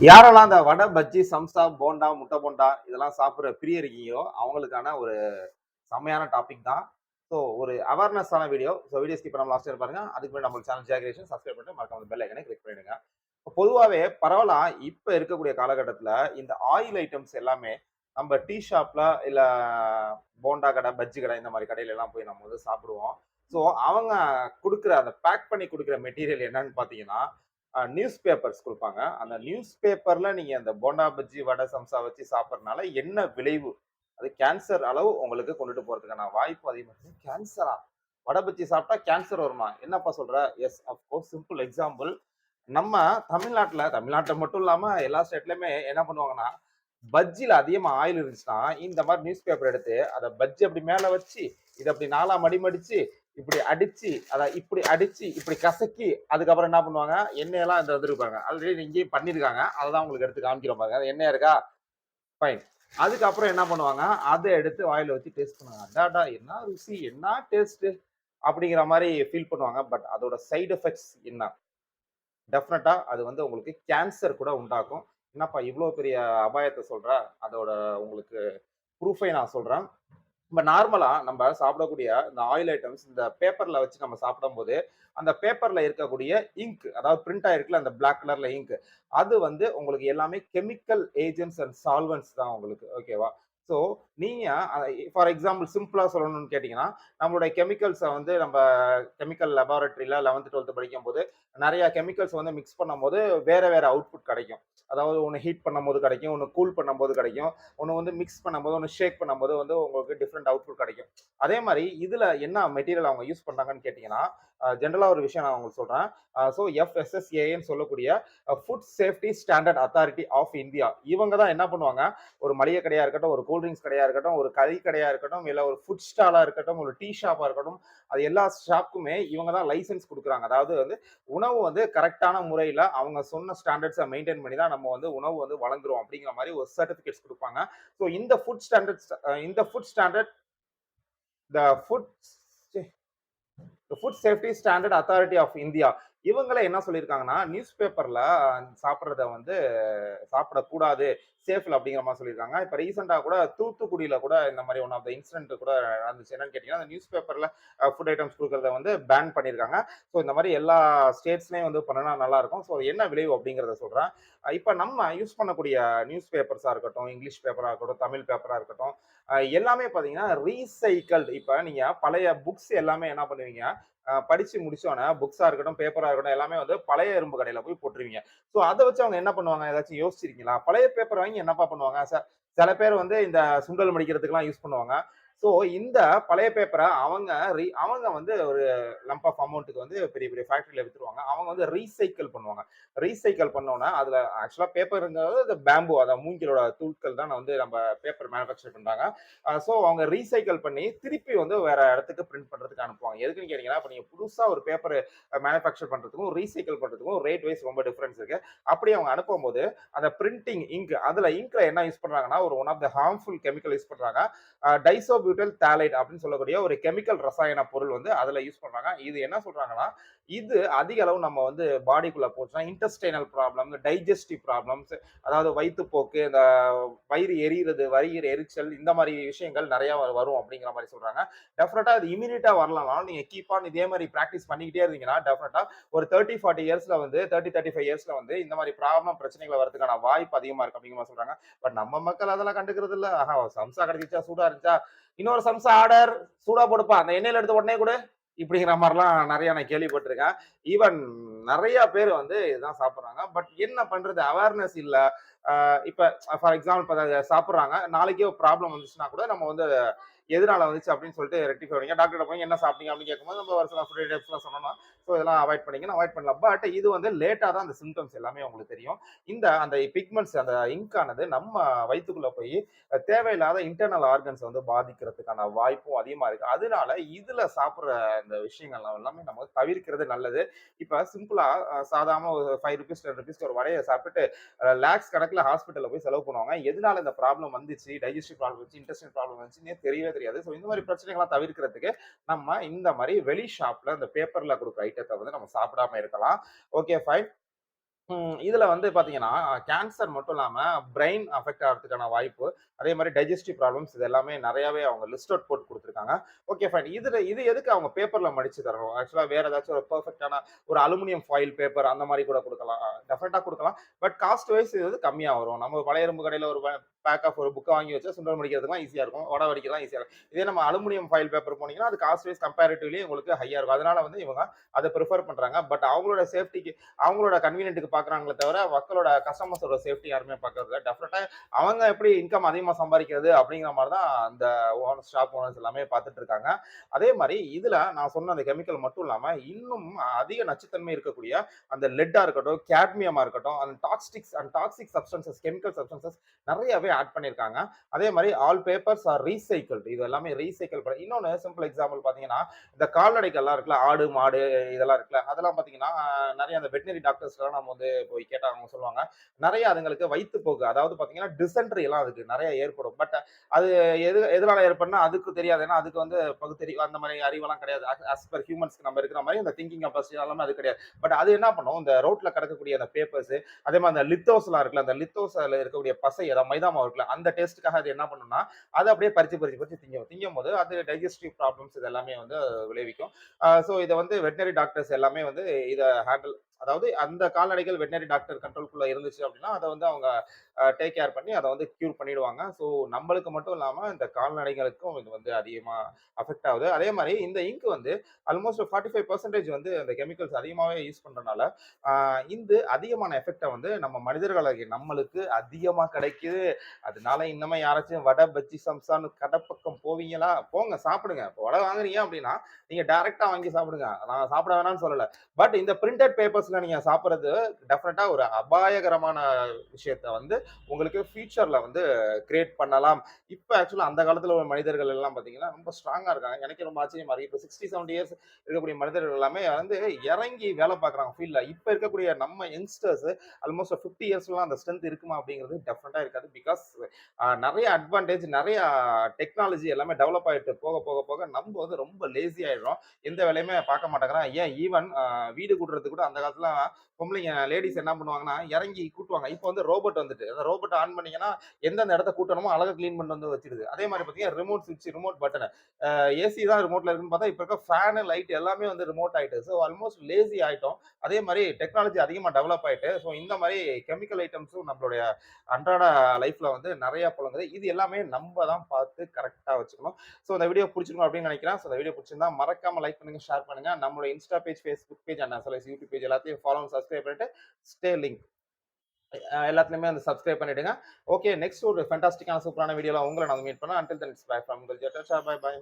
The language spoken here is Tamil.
யாரெல்லாம் அந்த வடை பஜ்ஜி சம்சா போண்டா முட்டை போண்டா இதெல்லாம் சாப்பிட்ற பிரிய இருக்கீங்களோ அவங்களுக்கான ஒரு செம்மையான டாபிக் தான். ஸோ ஒரு அவேர்னஸான வீடியோ ஸோ வீடியோ ஸ்கிப் பண்ணாம லாஸ்ட் பாருங்க. அதுக்கு மேலே நம்ம சேனல் ஜாகிரேஷன் சப்ஸ்கிரைப் பண்ணிட்டு மறக்காம பெல் ஐக்கனை கிளிக் பண்ணிடுங்க. பொதுவாகவே பரவலா இப்போ இருக்கக்கூடிய காலகட்டத்தில் இந்த ஆயில் ஐட்டம்ஸ் எல்லாமே நம்ம டீ ஷாப்ல இல்லை போண்டா கடை பஜ்ஜி கடை இந்த மாதிரி கடையில எல்லாம் போய் நம்ம வந்து சாப்பிடுவோம். ஸோ அவங்க கொடுக்குற அந்த பேக் பண்ணி கொடுக்குற மெட்டீரியல் என்னன்னு பார்த்தீங்கன்னா நியூஸ் பேப்பர்ஸ் கொடுப்பாங்க. அந்த நியூஸ் பேப்பரில் நீங்கள் அந்த போண்டா பஜ்ஜி வடை சம்சா வச்சு சாப்பிட்றதுனால என்ன விளைவு? அது கேன்சர் அளவு உங்களுக்கு கொண்டுட்டு போகிறதுக்கான வாய்ப்பு அதிகமாக கேன்சரா வடை பஜ்ஜி சாப்பிட்டா கேன்சர் வருமா? என்னப்பா சொல்கிற எஸ் அஃப்கோர்ஸ் சிம்பிள் எக்ஸாம்பிள் நம்ம தமிழ்நாட்டில் தமிழ்நாட்டில் மட்டும் இல்லாமல் எல்லா ஸ்டேட்லேயுமே என்ன பண்ணுவாங்கன்னா பஜ்ஜியில் அதிகமாக ஆயில் இருந்துச்சுன்னா இந்த மாதிரி நியூஸ் பேப்பர் எடுத்து அதை பஜ்ஜி அப்படி மேலே வச்சு இதை அப்படி நாலா மடி மடித்து இப்படி அடிச்சு அதை இப்படி அடிச்சு இப்படி கசக்கி அதுக்கப்புறம் என்ன பண்ணுவாங்க? எண்ணெயெல்லாம் இந்த வந்துருப்பாங்க ஆல்ரெடி இங்கேயும் பண்ணியிருக்காங்க. அதை தான் உங்களுக்கு எடுத்து காமிக்கிறோம் பாருங்க அது எண்ணெய் இருக்கா? ஃபைன் அதுக்கப்புறம் என்ன பண்ணுவாங்க? அதை எடுத்து வாயில வச்சு டேஸ்ட் பண்ணுவாங்க. அடாடா என்ன ருசி என்ன டேஸ்ட் அப்படிங்கிற மாதிரி ஃபீல் பண்ணுவாங்க. பட் அதோட சைடு எஃபெக்ட்ஸ் என்ன? டெஃபினட்டா அது வந்து உங்களுக்கு கேன்சர் கூட உண்டாக்கும். என்னப்பா இவ்வளோ பெரிய அபாயத்தை சொல்ற? அதோட உங்களுக்கு ப்ரூஃபை நான் சொல்றேன். நம்ம நார்மலா நம்ம சாப்பிடக்கூடிய இந்த ஆயில் ஐட்டம்ஸ் இந்த பேப்பர்ல வச்சு நம்ம சாப்பிடும்போது அந்த பேப்பர்ல இருக்கக்கூடிய இங்க் அதாவது பிரிண்ட் ஆயிருக்குல்ல அந்த பிளாக் கலர்ல இங்க் அது வந்து உங்களுக்கு எல்லாமே கெமிக்கல் ஏஜென்ட்ஸ் அண்ட் சால்வன்ஸ் தான் உங்களுக்கு ஓகேவா ஸோ நீங்கள் ஃபார் எக்ஸாம்பிள் சிம்பிளாக சொல்லணும்னு கேட்டிங்கன்னா நம்மளுடைய கெமிக்கல்ஸை வந்து நம்ம கெமிக்கல் லெபார்டரியில லெவன்த்து டுவெல்த்து படிக்கும் போது கெமிக்கல்ஸ் வந்து மிக்ஸ் பண்ணும்போது வேறு வேறு அவுட்புட் கிடைக்கும். அதாவது ஒன்று ஹீட் பண்ணும்போது கிடைக்கும் ஒன்று கூல் பண்ணும்போது கிடைக்கும் ஒன்று வந்து மிக்ஸ் பண்ணும்போது ஒன்று ஷேக் பண்ணும்போது வந்து உங்களுக்கு டிஃப்ரெண்ட் அவுட்புட் கிடைக்கும். அதே மாதிரி இதில் என்ன மெட்டீரியல் அவங்க யூஸ் பண்ணுறாங்கன்னு கேட்டிங்கன்னா ஜென்ரலாக ஒரு விஷயம் நான் உங்களுக்கு சொல்கிறேன் ஸோ எஃப்எஸ்எஸ்ஏன்னு சொல்லக்கூடிய food safety standard authority of India இவங்க தான் என்ன பண்ணுவாங்க? ஒரு மளிகை கடையாக இருக்கட்டும் ஒரு கூல்ட்ரிங்க்ஸ் கடையாக இருக்கட்டும் ஒரு கறி கடையாக இருக்கட்டும் இல்லை ஒரு ஃபுட் ஸ்டாலாக இருக்கட்டும் ஒரு டீ ஷாப்பாக இருக்கட்டும் அது எல்லா ஷாப்புக்குமே இவங்க தான் லைசன்ஸ் கொடுக்குறாங்க. அதாவது வந்து உணவு வந்து கரெக்டான முறையில் அவங்க சொன்ன ஸ்டாண்டர்ட்ஸை மெயின்டைன் பண்ணி தான் நம்ம வந்து உணவு வந்து வழங்குறோம் அப்படிங்கிற மாதிரி ஒரு சர்டிஃபிகேட்ஸ் கொடுப்பாங்க. ஸோ இந்த ஃபுட் ஸ்டாண்டர்ட்ஸ் இந்த food standard the food food safety standard authority of India இவங்களே என்ன சொல்லியிருக்காங்கன்னா நியூஸ் பேப்பர்ல சாப்பிட்றத வந்து சாப்பிடக்கூடாது சேஃப்ல அப்படிங்கிற மாதிரி சொல்லியிருக்காங்க. இப்போ ரீசெண்டாக கூட தூத்துக்குடியில் கூட இந்த மாதிரி ஒன் ஆஃப் த இன்சிடென்ட் கூட நடந்துச்சு. என்னன்னு கேட்டிங்கன்னா அந்த நியூஸ் பேப்பரில் ஃபுட் ஐட்டம்ஸ் கொடுக்கறத வந்து பேன் பண்ணியிருக்காங்க. ஸோ இந்த மாதிரி எல்லா ஸ்டேட்ஸ்லேயும் வந்து பண்ணினா நல்லா இருக்கும் ஸோ என்ன விளைவு அப்படிங்கிறத சொல்கிறேன் இப்போ நம்ம யூஸ் பண்ணக்கூடிய நியூஸ் பேப்பர்ஸாக இருக்கட்டும் இங்கிலீஷ் பேப்பராக இருக்கட்டும் தமிழ் பேப்பராக இருக்கட்டும் எல்லாமே பார்த்தீங்கன்னா ரீசைக்கிள் இப்போ நீங்கள் பழைய புக்ஸ் எல்லாமே என்ன பண்ணுவீங்க? படிச்சு முடிச்சோன்னா புக்ஸா இருக்கட்டும் பேப்பரா இருக்கட்டும் எல்லாமே வந்து பழைய எறும்பு கடையில போய் போட்டுருவீங்க. ஸோ அதை வச்சு அவங்க என்ன பண்ணுவாங்க? ஏதாச்சும் யோசிச்சிருக்கீங்களா? பழைய பேப்பர் வாங்கி என்னப்பா பண்ணுவாங்க? சில பேர் வந்து இந்த சுண்டல் மடிக்கிறதுக்கெல்லாம் யூஸ் பண்ணுவாங்க. ஸோ இந்த பழைய பேப்பரை அவங்க ரீ அவங்க வந்து ஒரு லம்ப் ஆஃப் அமௌண்ட்டுக்கு வந்து பெரிய பெரிய ஃபேக்ட்ரியில் விற்றுருவாங்க அவங்க வந்து ரீசைக்கிள் பண்ணுவாங்க. ரீசைக்கிள் பண்ணோன்னா அதில் ஆக்சுவலாக பேப்பருங்கிறது இந்த பேம்பு அதை மூங்கிலோட தூட்கள் தான் வந்து நம்ம பேப்பர் மேனுஃபேக்சர் பண்ணுறாங்க ஸோ அவங்க ரீசைக்கிள் பண்ணி திருப்பி வந்து வேற இடத்துக்கு பிரிண்ட் பண்ணுறதுக்கு அனுப்புவாங்க. எதுக்குன்னு கேட்டிங்கன்னா இப்போ நீங்கள் புதுசாக ஒரு பேப்பர் மேனுஃபேக்சர் பண்ணுறதுக்கும் ரீசைக்கிள் பண்ணுறதுக்கும் ரேட் வைஸ் ரொம்ப டிஃப்ரென்ஸ் இருக்குது அப்படி அவங்க அனுப்பும்போது அந்த பிரிண்டிங் இங்க் அதில் இங்கில் என்ன யூஸ் பண்ணுறாங்கன்னா ஒரு one of the harmful chemical use பண்ணுறாங்க டைசோ பியூட்டல் தேலைட் அப்படின்னு சொல்லக்கூடிய ஒரு கெமிக்கல் ரசாயன பொருள் வந்து அதில் யூஸ் பண்ணுறாங்க இது என்ன சொல்கிறாங்கன்னா இது அதிக அளவு நம்ம வந்து பாடிக்குள்ளே போச்சுன்னா இன்டஸ்டைனல் ப்ராப்ளம் டைஜஸ்டிவ் ப்ராப்ளம்ஸ் அதாவது வயிற்றுப்போக்கு இந்த வயிறு எரியிறது வயிறு எரிச்சல் இந்த மாதிரி விஷயங்கள் நிறையா வரும் அப்படிங்கிற மாதிரி சொல்கிறாங்க டெஃபினட்டாக அது இமீடியட்டாக வரலனாலும் நீங்கள் கீப் ஆன் இதே மாதிரி ப்ராக்டிஸ் பண்ணிக்கிட்டே இருந்தீங்கன்னா டெஃபினட்டாக ஒரு தேர்ட்டி ஃபார்ட்டி இயர்ஸில் வந்து தேர்ட்டி தேர்ட்டி ஃபைவ் இயர்ஸில் வந்து இந்த மாதிரி ப்ராப்ளம் பிரச்சனைகள் வரதுக்கான வாய்ப்பு அதிகமாக இருக்கு அப்படிங்கிற மாதிரி சொல்கிறாங்க பட் நம்ம மக்கள் அதெல்லாம் கண்டுக்கிறது இல்லை ஆஹா சம்சா கிடைச்சிச்சா சூடாக இருந்துச்சா? இன்னொரு சம்சா ஆர்டர் சூடா போடுப்பா. அந்த எண்ணெயில எடுத்த உடனே கூட. இப்படிங்கிற மாதிரிலாம் நிறைய நான் கேள்விப்பட்டிருக்கேன். ஈவன் நிறைய பேர் வந்து இதுதான் சாப்பிட்றாங்க. பட் என்ன பண்றது? அவேர்னஸ் இல்லை. இப்போ ஃபார் எக்ஸாம்பிள் இப்போ சாப்பிட்றாங்க. நாளைக்கே ஒரு ப்ராப்ளம் வந்துச்சுன்னா கூட நம்ம வந்து எதனால வந்துச்சு அப்படின்னு சொல்லிட்டு ரெக்டிஃபை பண்ணிங்க டாக்டர் போய் என்ன சாப்பிட்டீங்க அப்படின்னு கேட்கும்போது நம்ம ஒரு சில ஃபுட் டைப்ஸ்லாம் சொன்னோம் ஸோ இதெல்லாம் அவாய்ட் பண்ணிங்கன்னா அவாய்ட் பண்ணலாம் பட் இது வந்து லேட்டாக தான் அந்த சிம்டம்ஸ் எல்லாமே உங்களுக்கு தெரியும். இந்த அந்த பிக்மெண்ட்ஸ் அந்த இங்கானது நம்ம வயிற்றுக்குள்ளே போய் தேவையில்லாத இன்டர்னல் ஆர்கன்ஸ் வந்து பாதிக்கிறதுக்கான வாய்ப்பும் அதிகமாக இருக்குது அதனால இதில் சாப்பிட்ற இந்த விஷயங்கள் எல்லாமே நம்ம தவிர்க்கிறது நல்லது. இப்போ சிம்பிளாக சாதாரண ஒரு ஃபைவ் ருபீஸ் டென் ருபீஸ்க்கு ஒரு வடையை சாப்பிட்டு லேக்ஸ் கணக்கில் ஹாஸ்பிட்டலில் போய் செலவு பண்ணுவாங்க. எதனால இந்த ப்ராப்ளம் வந்துச்சு? டைஜஸ்டிவ் ப்ராப்ளம் வந்துச்சு இன்டெஸ்டின் ப்ராப்ளம் வந்துச்சுன்னே தெரியவே தெரியாது. ஸோ இந்த மாதிரி பிரச்சனைகள்லாம் தவிர்க்கிறதுக்கு நம்ம இந்த மாதிரி வெளி ஷாப்ல இந்த பேப்பர்ல கொடுக்குற ஐட்டத்தை வந்து நம்ம சாப்பிடாம இருக்கலாம். ஓகே ஃபைன் இதுல வந்து பாத்தீங்கன்னா, கேன்சர் மட்டும் இல்லாம பிரெயின் அஃபெக்ட் ஆகிறதுக்கான வாய்ப்பு, அதே மாதிரி டைஜஸ்டிவ் ப்ராப்ளம்ஸ் இது எல்லாமே நிறையாவே அவங்க லிஸ்ட் அவுட் போட்டு கொடுத்துருக்காங்க ஓகே ஃபைன். இதுல இது எதுக்கு அவங்க பேப்பர்ல மடிச்சு தரணும்? ஆக்சுவலா வேற ஏதாச்சும் ஒரு பெர்ஃபெக்ட்டான ஒரு அலுமினியம் ஃபாயில் பேப்பர் அந்த மாதிரி கூட கொடுக்கலாம் டெஃபினட்டா கொடுக்கலாம் பட் காஸ்ட் வைஸ் இது வந்து கம்மியா வரும். நம்ம பழைய இரும்பு கடையில ஒரு பேக் ஆஃப் ஒரு புக்கை வாங்கி வச்சா சுண்டல் மடிக்கிறதுக்குலாம் ஈஸியா இருக்கும். வட வடிக்கலாம் ஈஸியா இருக்கும். இதே நம்ம அலுமினியம் ஃபைல் பேப்பர் போனீங்கன்னா, அது காஸ்ட் வைஸ் கம்பேரிட்டிவ்லி உங்களுக்கு ஹையா இருக்கும். அதனால வந்து இவங்க அதை ப்ரிஃபர் பண்றாங்க. பட் அவங்களோட சேஃப்டிக்கு அவங்களோட கன்வீனியன்ட்டுக்கு பாக்குறாங்களே தவிர, மக்களோட கஸ்டமர்ஸோட சேஃப்டி யாருமே பாக்குறதில்ல. டெஃபினட்டா அவங்க எப்படி இன்கம் அதிகமா சம்பாதிக்கிறது அப்படிங்கிற மாதிரி தான் அந்த ஓனர் ஷாப் ஓனர்ஸ் எல்லாமே பார்த்துட்டு இருக்காங்க. அதே மாதிரி இதுல நான் சொன்ன அந்த கெமிக்கல் மட்டும் இல்லாம, இன்னும் அதிக நச்சுத்தன்மை இருக்கக்கூடிய அந்த லெட்டா இருக்கட்டும், கேட்மியமா இருக்கட்டும், அந்த toxics and toxic substances, chemical substances நிறையவே ஆட் பண்ணியிருக்காங்க. அதே மாதிரி ஆல் பேப்பர்ஸ் ஆர் ரீசைக்கிள்டு இது எல்லாமே ரீசைக்கிள் பண்ண இன்னொன்று சிம்பிள் எக்ஸாம்பிள் பார்த்தீங்கன்னா இந்த கால்நடைகள்லாம் இருக்குல்ல, ஆடு, மாடு இதெல்லாம் இருக்குல்ல, அதெல்லாம் பார்த்தீங்கன்னா நிறைய அந்த வெட்டினரி டாக்டர்ஸ்லாம் நம்ம வந்து போய் கேட்டால் அவங்க சொல்லுவாங்க. நிறைய அதுங்களுக்கு வயிற்றுப்போக்கு அதாவது பாத்தீங்கன்னா, டிசென்ட்ரி எல்லாம் அதுக்கு நிறைய ஏற்படும். பட் அது எது எதனால ஏற்படும்னா அதுக்கு தெரியாது. ஏன்னா அதுக்கு வந்து பகுத்தறிவு அந்த மாதிரி அறிவெல்லாம் கிடையாது. அஸ் பர் ஹியூமன்ஸ்க்கு நம்ம இருக்கிற மாதிரி இந்த திங்கிங் கெப்பாசிட்டி எல்லாமே அது கிடையாது. பட் அது என்ன பண்ணும், இந்த ரோட்டில் கிடக்கக்கூடிய அந்த பேப்பர்ஸ், அதே மாதிரி அந்த லித்தோஸ்லாம் இருக்குல்ல, அந்த லித்தோஸில் இருக்கக்கூடிய பசை, அதாவது மைதாமா இருக்குல்ல, அந்த டேஸ்ட்டுக்காக அது என்ன பண்ணும்னா, அதை அப்படியே பறிச்சு, பறிச்சு, பறிச்சு திங்கும். திங்கும்போது அது டைஜெஸ்டிவ் ப்ராப்ளம்ஸ் இது எல்லாமே வந்து விளைவிக்கும். ஸோ இதை வந்து வெட்டனரி டாக்டர்ஸ் எல்லாமே வந்து இதை ஹேண்டில் அதாவது அந்த கால்நடைகள் வெட்டினரி டாக்டர் கண்ட்ரோல்குள்ள இருந்துச்சு அப்படின்னா, அதை வந்து அவங்க டேக் கேர் பண்ணி அதை வந்து கியூர் பண்ணிடுவாங்க. ஸோ நம்மளுக்கு மட்டும் இல்லாமல் இந்த கால்நடைகளுக்கும் இது வந்து அதிகமாக அஃபெக்ட் ஆகுது. அதே மாதிரி இந்த இங்க் வந்து ஆல்மோஸ்ட் 45% வந்து அந்த கெமிக்கல்ஸ் அதிகமாகவே யூஸ் பண்ணுறனால இந்த அதிகமான எஃபெக்டை வந்து நம்ம மனிதர்களாகிய நம்மளுக்கு அதிகமாக கிடைக்குது. அதனால இன்னமே யாராச்சும் வடை, பஜ்ஜி, சம்சான்னு கடை பக்கம் போவீங்களா? போங்க சாப்பிடுங்க. இப்போ வடை வாங்குறீங்க அப்படின்னா, நீங்கள் டேரெக்டாக வாங்கி சாப்பிடுங்க. நான் சாப்பிட வேணாம்னு சொல்லலை பட் இந்த பிரிண்டட் பேப்பர்ஸ்ல நீங்க சாப்பிட்றது டெஃபினட்டா ஒரு அபாயகரமான விஷயத்த வந்து உங்களுக்கு ஃபியூச்சர்ல வந்து கிரியேட் பண்ணலாம். இப்போ ஆக்சுவலா அந்த காலத்துல உள்ள மனிதர்கள் எல்லாம் பார்த்தீங்கன்னா, ரொம்ப ஸ்ட்ராங்கா இருக்காங்க. எனக்கு ரொம்ப ஆச்சரியமா இருக்கு. இப்போ சிக்ஸ்டி செவன்டி இயர்ஸ் இருக்கக்கூடிய மனிதர்கள் எல்லாமே வந்து இறங்கி வேலை பார்க்குறாங்க ஃபீல்ட்ல. இப்போ இருக்கக்கூடிய நம்ம யங்ஸ்டர்ஸ் ஆல்மோஸ்ட் 50 இயர்ஸ்லாம் அந்த ஸ்ட்ரென்த் இருக்குமா அப்படிங்கிறது டெஃபினட்டா இருக்காது. பிகாஸ் நிறைய அட்வான்டேஜ், நிறைய டெக்னாலஜி எல்லாமே டெவலப் ஆயிட்டு போக, போக, போக நம்ம வந்து ரொம்ப லேசி ஆயிடுறோம். எந்த வேலையுமே பார்க்க மாட்டேங்கிறோம். ஏன் ஈவன் வீடு கூட்டுறது கூட அந்த காலத்துல பொம்பளைங்க லேடீஸ் என்ன பண்ணுவாங்கன்னா, இறங்கி கூட்டுவாங்க. இப்போ வந்து ரோபோட் வந்துட்டு. அந்த ரோபோட் ஆன் பண்ணீங்கன்னா, எந்தெந்த இடத்த கூட்டணுமோ அழகாக க்ளீன் பண்ணி வந்து வச்சிருது. அதே மாதிரி பார்த்தீங்கன்னா, ரிமோட் ஸ்விட்ச், ரிமோட் பட்டனை ஏசி தான் ரிமோட்ல இருக்குன்னு பார்த்தா, இப்போ இருக்க ஃபேனு, லைட் எல்லாமே வந்து ரிமோட் ஆகிட்டு ஸோ ஆல்மோஸ்ட் லேசி ஆகிட்டோம் அதே மாதிரி டெக்னாலஜி அதிகமாக டெவலப் ஆயிட்டு, ஸோ இந்த மாதிரி கெமிக்கல் ஐட்டம்ஸும் நம்மளுடைய அன்றாட லைஃப்பில் வந்து நிறையா புழங்குது. இது எல்லாமே நம்ம தான் பார்த்து கரெக்டாக வச்சுக்கணும். ஸோ இந்த வீடியோ பிடிச்சிருக்கணும் அப்படின்னு நினைக்கிறேன். ஸோ இந்த வீடியோ பிடிச்சிருந்தா மறக்காமல் லைக் பண்ணுங்கள் ஷேர் பண்ணுங்க. நம்மளோட Insta page, Facebook page and us YouTube page எல்லாத்தையும் ஃபாலோ அண்ட் சப்ஸ்கிரைப் பண்ணிட்டு, ஸ்டே லிங்க் எல்லாத்துலையுமே அந்த வந்து சப்ஸ்கிரைப் பண்ணிடுங்க. ஓகே நெக்ஸ்ட் ஒரு ஃபென்டாஸ்டிக்கான சூப்பரான வீடியோவில் உங்களை நான் மீட் பண்ணேன் until then bye bye from உங்கள் ஜெட்டர். By by.